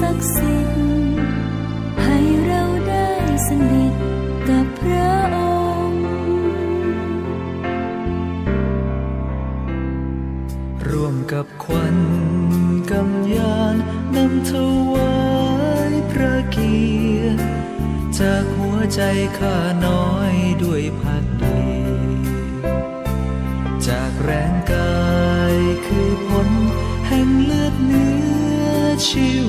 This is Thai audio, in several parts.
ศักสิ่งให้เราได้สนิทกับพระองค์ ร่วมกับควันกำยานนำถวายพระเกียรติจากหัวใจข้าน้อยด้วยพักดีจากแรงกายคือผลแห่งเลือดเนื้อชี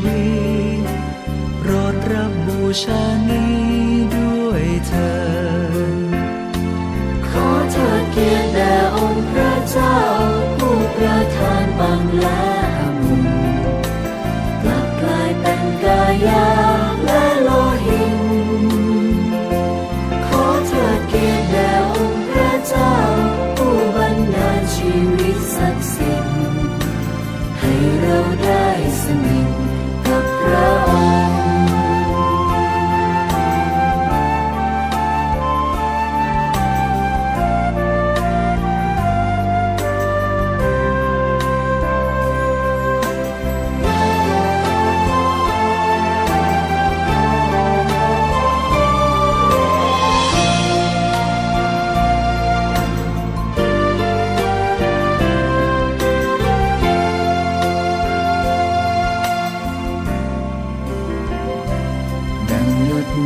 留下你。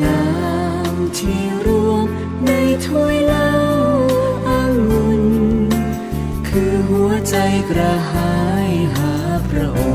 น้ำที่รวมในถ้วยเหล้าอังุ่นคือหัวใจกระหายหาพระองค์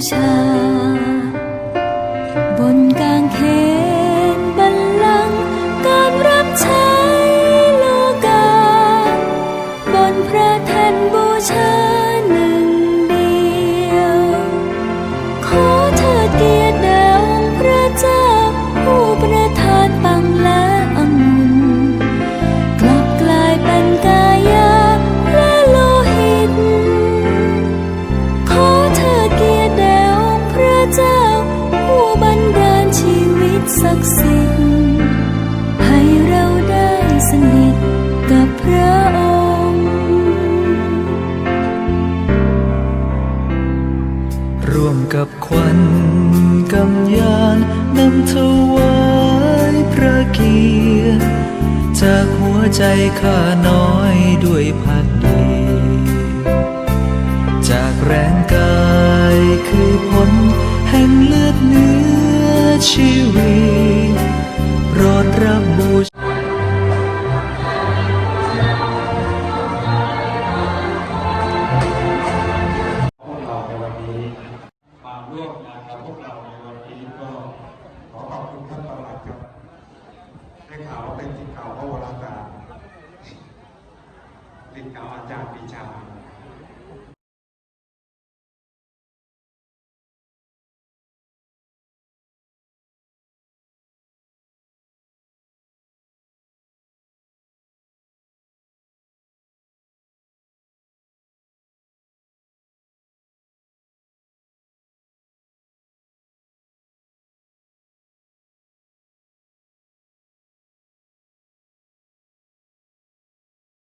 想 สนิทกับพระองค์ ร่วมกับควันกำยานนำถวายพระเกียรติจากหัวใจข้าน้อยด้วยพักดีจากแรงกายคือผลแห่งเลือดเนื้อชีวิต กับพวกเราในวันนี้ก็ขอขอบคุณท่านประหลัดครับได้ข่าวว่าเป็นสิทธิ์เก่าพระวรากาศสิทธิ์เก่าอาจารย์ปีชา